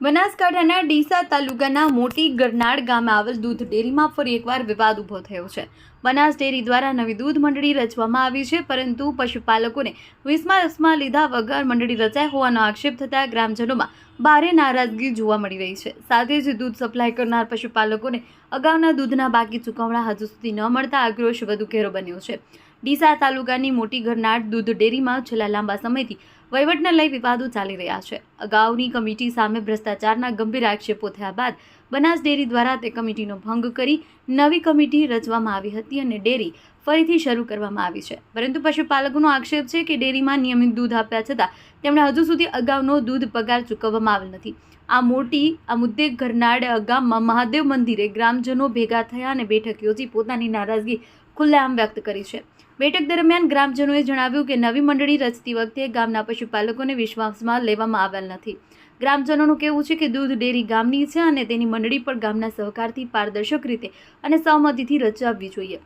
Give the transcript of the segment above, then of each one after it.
બનાસકાંઠાના ડીસા તાલુકાના મોટી ગરનાળ ગામે આવેલ દૂધ ડેરીમાં ફરી એકવાર વિવાદ ઊભો થયો છે. બનાસ ડેરી દ્વારા નવી દૂધ મંડળી રચવામાં આવી છે, પરંતુ પશુપાલકોને વીસમાં રસમાં લીધા વગર મંડળી રચાઈ હોવાનો આક્ષેપ થતાં ગ્રામજનોમાં ભારે નારાજગી જોવા મળી રહી છે. સાથે જ દૂધ સપ્લાય કરનાર પશુપાલકોને અગાઉના દૂધના બાકી ચૂકવણા હજુ સુધી ન મળતા આક્રોશ વધુ ઘેરો બન્યો છે. ડીસા તાલુકાની મોટી ગરનાળ દૂધ ડેરીમાં છેલ્લા લાંબા સમયથી વહીવટને લઈ વિવાદો ચાલી રહ્યા છે. અગાઉની કમિટી સામે ભ્રષ્ટાચારના ગંભીર આક્ષેપો થયા બાદ બનાસ ડેરી દ્વારા તે કમિટીનો ભંગ કરી નવી કમિટી રચવામાં આવી હતી અને ડેરી ફરીથી શરૂ કરવામાં આવી છે. પરંતુ પશુપાલકોનો આક્ષેપ છે કે ડેરીમાં નિયમિત દૂધ આપ્યા છતાં તેમણે હજુ સુધી અગાઉનો દૂધ પગાર ચૂકવવામાં આવેલ નથી. આ મોટી, આ મુદ્દે ગરનાડ ગામમાં મહાદેવ મંદિરે ગ્રામજનો ભેગા થયા અને બેઠક યોજી પોતાની નારાજગી ખુલ્લેઆમ વ્યક્ત કરી છે. બેઠક દરમિયાન ગ્રામજનોએ જણાવ્યું કે નવી મંડળી રચતી વખતે ગામના પશુપાલકોને વિશ્વાસમાં લેવામાં આવેલ નથી. ગ્રામજનોનું કહેવું છે કે દૂધ ડેરી ગામની છે અને તેની મંડળી પણ ગામના સહકારથી પારદર્શક રીતે અને સહમતિથી રચાવવી જોઈએ.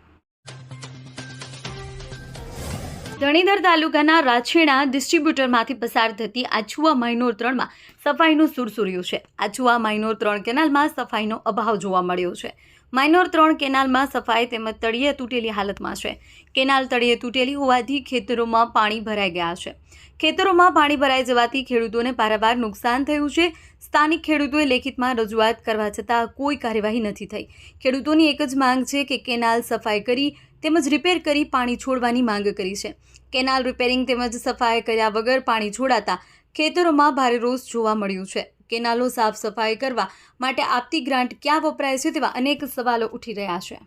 ધણીધર તાલુકાના રાછેણા ડિસ્ટ્રીબ્યુટરમાંથી પસાર થતી આછુઆ માઇનોર ત્રણમાં સફાઈનું સુરસુર્યું છે. આછુઆ માઇનોર ત્રણ કેનાલમાં સફાઈનો અભાવ જોવા મળ્યો છે. માઇનોર ત્રણ કેનાલમાં સફાઈ તેમજ તળિયે તૂટેલી હાલતમાં છે. કેનાલ તળિયે તૂટેલી હોવાથી ખેતરોમાં પાણી ભરાઈ ગયા છે. ખેતરોમાં પાણી ભરાઈ જવાથી ખેડૂતોને પારાવાર નુકસાન થયું છે. સ્થાનિક ખેડૂતોએ લેખિતમાં રજૂઆત કરવા છતાં કોઈ કાર્યવાહી નથી થઈ. ખેડૂતોની એક જ માંગ છે કે કેનાલ સફાઈ કરી તેમજ રિપેર કરી પાણી છોડવાની માંગ કરી છે. કેનાલ રિપેરિંગ તેમજ સફાઈ કર્યા વગર પાણી છોડાતા ખેતરોમાં ભારે રોષ જોવા મળ્યું છે. કેનાલો સાફ સફાઈ કરવા માટે આપતી ગ્રાન્ટ ક્યાં વપરાય છે તેવા અનેક સવાલો ઉઠી રહ્યા છે.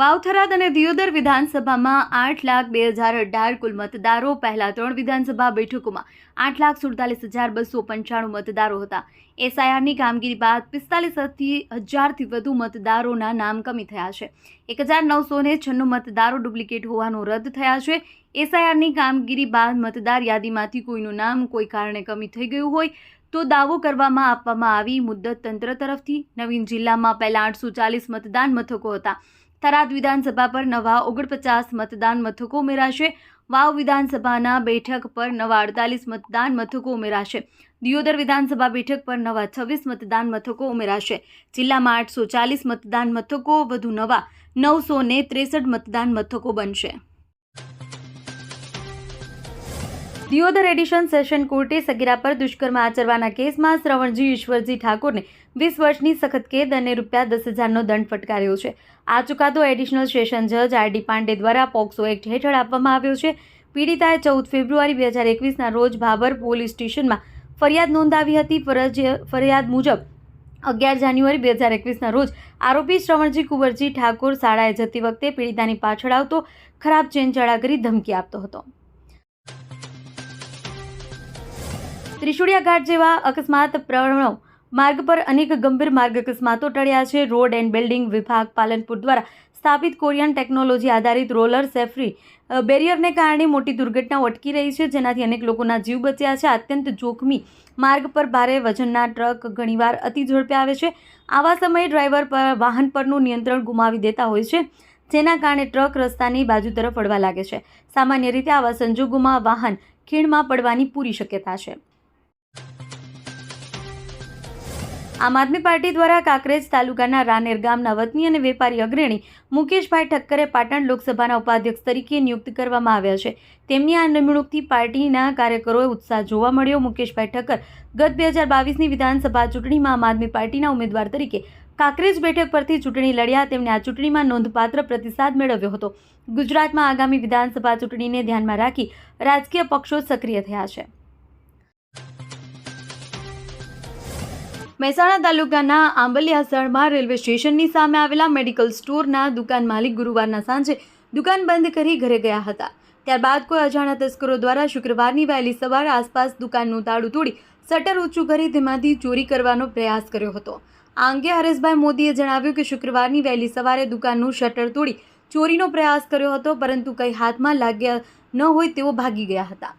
વાવથરાદ અને દિયોદર વિધાનસભામાં આઠ લાખ બે હજાર અઢાર કુલ મતદારો. પહેલા ત્રણ વિધાનસભા બેઠકોમાં આઠ લાખ સુડતાલીસ હજાર બસો પંચાણું મતદારો હતા. એસઆઈઆરની કામગીરી બાદ પિસ્તાલીસથી હજારથી વધુ મતદારોના નામ કમી થયા છે. એક હજાર નવસો ને છન્નું મતદારો ડુપ્લિકેટ હોવાનું રદ થયા છે. એસઆઈઆરની કામગીરી બાદ મતદાર યાદીમાંથી કોઈનું નામ કોઈ કારણે કમી થઈ ગયું હોય તો દાવો કરવામાં આપવામાં આવી મુદ્દત તંત્ર તરફથી. નવીન જિલ્લામાં પહેલાં આઠસો ચાલીસ મતદાન મથકો હતા. થરાદ વિધાનસભા પર નવા ઓગણપચાસ મતદાન મથકો ઉમેરાશે. વાવ વિધાનસભાના બેઠક પર નવા અડતાલીસ મતદાન મથકો ઉમેરાશે. દિયોદર વિધાનસભા બેઠક પર નવા છવ્વીસ મતદાન મથકો ઉમેરાશે. જિલ્લામાં આઠસો ચાલીસ મતદાન મથકો, વધુ નવા નવસો ને ત્રેસઠ મતદાન મથકો બનશે. દિયોદર એડિશન સેશન કોર્ટે સગીરા પર દુષ્કર્મ આચરવાના કેસમાં શ્રવણજી ઈશ્વરજી ઠાકોરને વીસ વર્ષની સખત કેદ અને રૂપિયા દસ હજારનો દંડ ફટકાર્યો છે. આ ચુકાદો એડિશનલ સેશન જજ આર ડી પાંડે દ્વારા પોક્સો એક્ટ હેઠળ આપવામાં આવ્યો છે. પીડિતાએ ચૌદ ફેબ્રુઆરી બે હજાર એકવીસના રોજ ભાભર પોલીસ સ્ટેશનમાં ફરિયાદ નોંધાવી હતી. ફરજ, ફરિયાદ મુજબ અગિયાર જાન્યુઆરી બે હજાર એકવીસના રોજ આરોપી શ્રવણજી કુંવરજી ઠાકોર શાળાએ જતી વખતે પીડિતાની પાછળ આવતો ખરાબ ચેનચાળા કરી ધમકી આપતો હતો. ત્રિશુળિયા ઘાટ જેવા અકસ્માત પ્રણવ માર્ગ પર અનેક ગંભીર માર્ગ અકસ્માતો ટળ્યા છે. રોડ એન્ડ બિલ્ડિંગ વિભાગ પાલનપુર દ્વારા સ્થાપિત કોરિયન ટેકનોલોજી આધારિત રોલર સેફરી બેરિયરને કારણે મોટી દુર્ઘટનાઓ અટકી રહી છે. જેનાથી અનેક લોકોના જીવ બચ્યા છે. અત્યંત જોખમી માર્ગ પર ભારે વજનના ટ્રક ઘણીવાર અતિ ઝડપે આવે છે. આવા સમયે ડ્રાઈવર પર વાહન પરનું નિયંત્રણ ગુમાવી દેતા હોય છે, જેના કારણે ટ્રક રસ્તાની બાજુ તરફ વળવા લાગે છે. સામાન્ય રીતે આવા સંજોગોમાં વાહન ખીણમાં પડવાની પૂરી શક્યતા છે. આમ આદમી પાર્ટી દ્વારા કાંકરેજ તાલુકાના રાનેર ગામના વતની અને વેપારી અગ્રણી મુકેશભાઈ ઠક્કરે પાટણ લોકસભાના ઉપાધ્યક્ષ તરીકે નિયુક્ત કરવામાં આવ્યા છે. તેમની આ નિમણૂકથી પાર્ટીના કાર્યકરોએ ઉત્સાહ જોવા મળ્યો. મુકેશભાઈ ઠક્કર ગત બે હજાર બાવીસની વિધાનસભા ચૂંટણીમાં આમ આદમી પાર્ટીના ઉમેદવાર તરીકે કાંકરેજ બેઠક પરથી ચૂંટણી લડ્યા. તેમણે આ ચૂંટણીમાં નોંધપાત્ર પ્રતિસાદ મેળવ્યો હતો. ગુજરાતમાં આગામી વિધાનસભા ચૂંટણીને ધ્યાનમાં રાખી રાજકીય પક્ષો સક્રિય થયા છે. મહેસાણા તાલુકાના આંબલિયાસણમાં રેલવે સ્ટેશનની સામે આવેલા મેડિકલ સ્ટોરના દુકાન માલિક ગુરુવારના સાંજે દુકાન બંધ કરી ઘરે ગયા હતા. ત્યારબાદ કોઈ અજાણ્યા તસ્કરો દ્વારા શુક્રવારની વહેલી સવારે આસપાસ દુકાનનું તાળું તોડી શટર ઊંચું કરી તેમાંથી ચોરી કરવાનો પ્રયાસ કર્યો હતો. આ અંગે હરેશભાઈ મોદીએ જણાવ્યું કે શુક્રવારની વહેલી સવારે દુકાનનું શટર તોડી ચોરીનો પ્રયાસ કર્યો હતો, પરંતુ કંઈ હાથમાં લાગ્યા ન હોય તેઓ ભાગી ગયા હતા.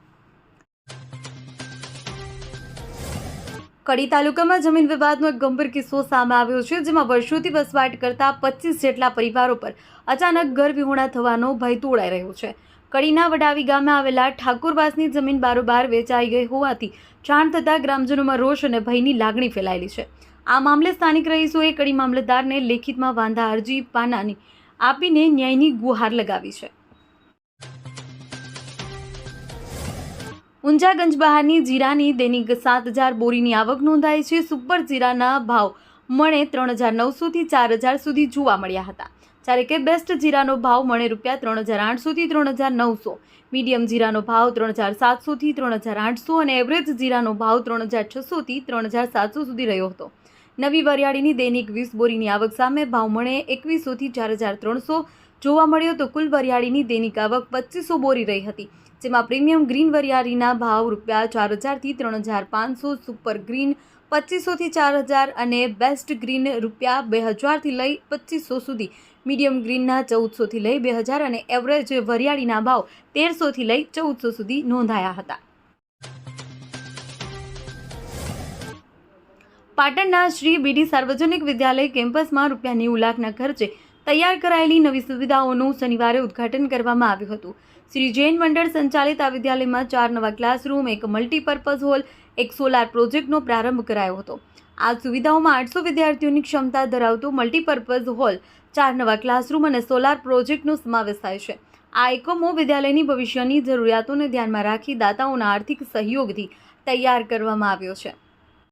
કડી તાલુકામાં જમીન વિવાદનો એક ગંભીર કિસ્સો સામે આવ્યો છે, જેમાં વર્ષોથી વસવાટ કરતા પચીસ જેટલા પરિવારો પર અચાનક ઘર વિહોણા થવાનો ભય તોડાઈ રહ્યો છે. કડીના વડાવી ગામે આવેલા ઠાકુરવાસની જમીન બારોબાર વેચાઈ ગઈ હોવાથી જાણ થતાં ગ્રામજનોમાં રોષ અને ભયની લાગણી ફેલાયેલી છે. આ મામલે સ્થાનિક રહીશોએ કડી મામલતદારને લેખિતમાં વાંધા અરજી પાનાની આપીને ન્યાયની ગુહાર લગાવી છે. ઊંઝાગંજ બહારની જીરાની દૈનિક સાત હજાર બોરીની આવક નોંધાઈ છે. સુપર જીરાના ભાવ મણે ત્રણ હજાર નવસોથી ચાર હજાર સુધી જોવા મળ્યા હતા. જ્યારે કે બેસ્ટ જીરાનો ભાવ મણે રૂપિયા ત્રણ હજાર આઠસોથી ત્રણ હજાર નવસો. મીડિયમ જીરાનો ભાવ ત્રણ હજાર સાતસોથી ત્રણ હજાર આઠસો અને એવરેજ જીરાનો ભાવ ત્રણ હજાર છસોથી ત્રણ હજાર સાતસો સુધી રહ્યો હતો. નવી વરિયાળીની દૈનિક વીસ બોરીની આવક સામે ભાવ મળે એકવીસોથી ચાર હજાર ત્રણસો. જોવા મળ્યો તો કુલ વરિયાળીની દૈનિક આવક પચીસો બોરી રહી હતી. જેમાં પ્રીમિયમ ગ્રીન વરિયાળીના ભાવ રૂપિયા ચાર હજારથી ત્રણ હજાર પાંચસો, સુપર ગ્રીન પચીસોથી ચાર હજાર અને બેસ્ટ ગ્રીન રૂપિયા બે હજારથી લઈ પચીસો સુધી. મીડિયમ ગ્રીનના ચૌદસોથી લઈ બે હજાર અને એવરેજ વરિયાળીના ભાવ તેરસોથી લઈ ચૌદસો સુધી નોંધાયા હતા. પાટણના શ્રી બીડી સાર્વજનિક વિદ્યાલય કેમ્પસમાં રૂપિયા નેવું લાખના ખર્ચે તૈયાર કરાયેલી નવી સુવિધાઓનું શનિવારે ઉદ્ઘાટન કરવામાં આવ્યું હતું. શ્રી જૈન મંડળ સંચાલિત આ વિદ્યાલયમાં ચાર નવા ક્લાસરૂમ, એક મલ્ટીપર્પઝ હોલ, એક સોલાર પ્રોજેક્ટનો પ્રારંભ કરાયો હતો. આ સુવિધાઓમાં આઠસો વિદ્યાર્થીઓની ક્ષમતા ધરાવતો મલ્ટીપર્પઝ હોલ, ચાર નવા ક્લાસરૂમ અને સોલાર પ્રોજેક્ટનો સમાવેશ થાય છે. આ એકમો વિદ્યાલયની ભવિષ્યની જરૂરિયાતોને ધ્યાનમાં રાખી દાતાઓના આર્થિક સહયોગથી તૈયાર કરવામાં આવ્યો છે.